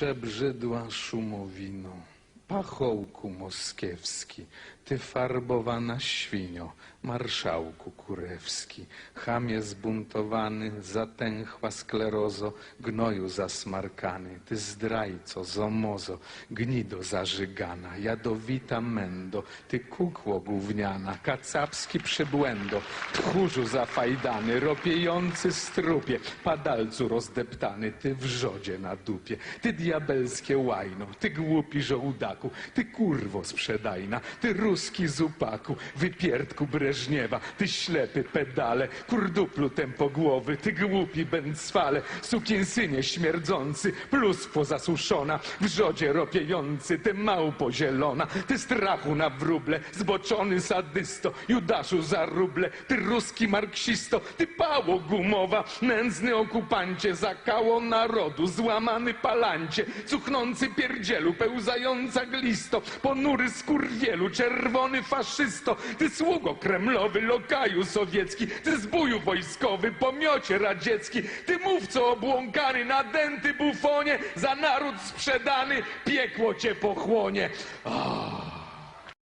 Przebrzydła szumowino, pachołku moskiewski, ty farbowana świnio, marszałku kurewski, chamie zbuntowany, zatęchła sklerozo, gnoju zasmarkany, ty zdrajco, zomozo, gnido zażygana, jadowita mendo, ty kukło gówniana, kacapski przybłędo, tchórzu zafajdany, ropiejący strupie, padalcu rozdeptany, ty wrzodzie na dupie, ty diabelskie łajno, ty głupi ty kurwo sprzedajna, ty ruski zupaku, wypierdku Breżniewa, ty ślepy pedale, kurduplu tempogłowy, ty głupi bęcwale, sukinsynie śmierdzący, pluskwo zasuszona, wrzodzie ropiejący, ty małpo zielona, ty strachu na wróble, zboczony sadysto, judaszu za ruble, ty ruski marksisto, ty pało gumowa, nędzny okupancie, zakało narodu, złamany palancie, cuchnący pierdzielu, pełzająca glisto, ponury skurwielu, czerwony faszysto, ty sługo kremlowy, lokaju sowiecki, ty zbóju wojskowy, pomiocie radziecki, ty mówco obłąkany, nadęty bufonie, za naród sprzedany, piekło cię pochłonie. Ah.